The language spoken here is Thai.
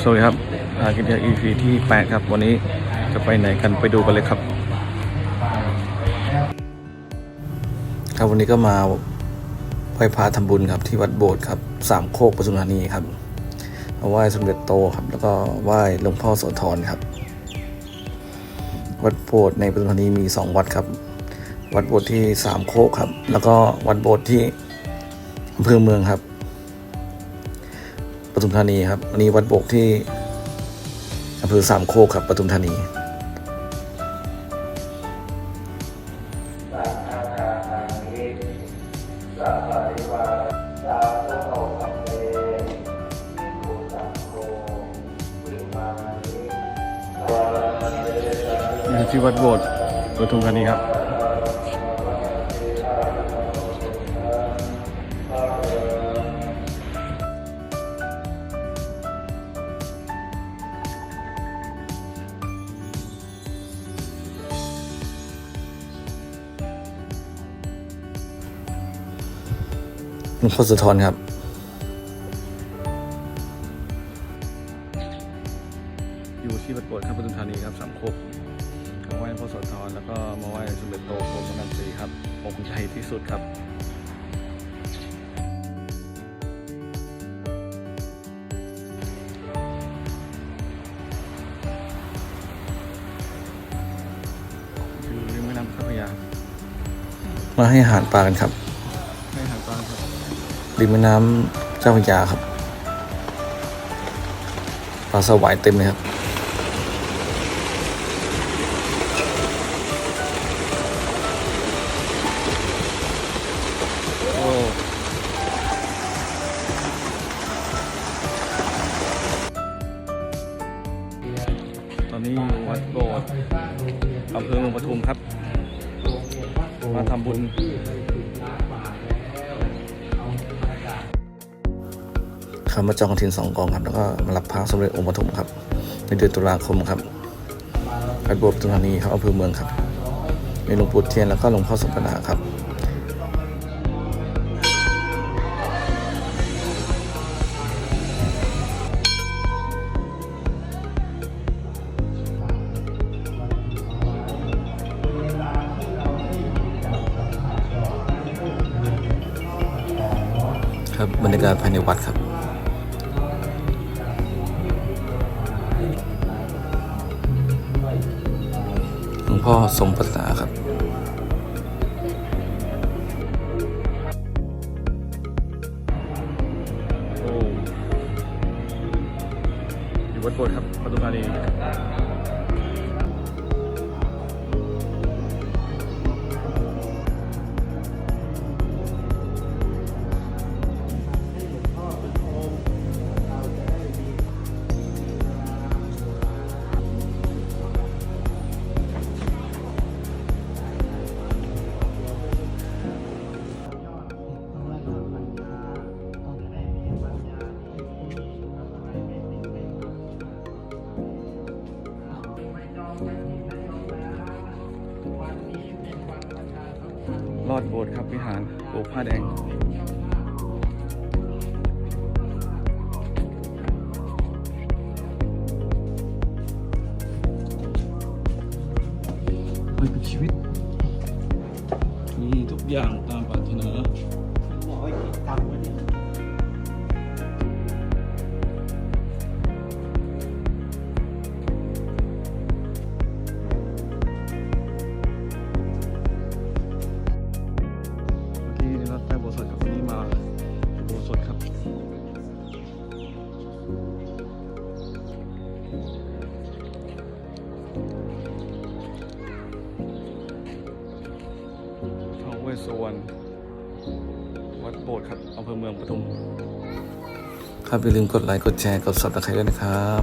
สวัสดีครับอากินยา EP ที่ 8 ครับ วันนี้จะไปไหนกันไปดูกันเลยครับ ครับวันนี้ก็มาไหว้พระทำบุญครับที่วัดโบสถ์ครับสามโคกปทุมธานีครับไหว้สมเด็จโตครับ แล้วก็ไหว้หลวงพ่อโสธรครับ วัดโบสถ์ในปทุมธานีมีสองวัดครับ วัดโบสถ์ที่สามโคกครับ แล้วก็วัดโบสถ์ที่อำเภอเมืองครับ ทุมธานีครับวันนี้วัดโบกที่อำเภอสามโคกครับปทุมธานีนี่ที่วัดโบสถ์ปทุมธานีครับ หลวงพ่อโสธรครับอยู่ที่วัดโบสถ์ครับปทุมธานีครับสามโคกมาไหว้หลวงพ่อโสธรแล้วก็มาไหว้สมเด็จโตโคมนันทรีครับองค์ใหญ่ที่สุดครับอยู่ริมแม่น้ำเจ้าพระยามาให้อาหารปลากันครับ ริมแม่น้ำเจ้าพระยาครับปลาสวายเต็มเลยครับ ตอนนี้อยู่วัดโบสถ์อำเภอเมืองปทุมครับ มาทำบุญ ครับมาจองทินสองกองครับ แล้วก็มารับพระสมเด็จองค์ปฐมครับ ในเดือนตุลาคมครับวัดบสถ์ปทุมธานีครับอำเภอเมืองครับ มีหลวงปู่เทียนแล้วก็หลวงพ่อสมปนาครับครับบรรยากาศภายในวัดครับ พ่อสมภาษาครับโอ้อยู่วัดโบสถ์ครับปทุมธานี รอดโบสถ์ครับวิหารปลูกผ้าแดงมันเป็นชีวิตมีทุกอย่างตาม สุวรรณวัดโบสถ์ครับอำเภอเมืองปทุม ครับอย่าลืมกดไลค์กดแชร์กดซับสไครต์ด้วยนะครับ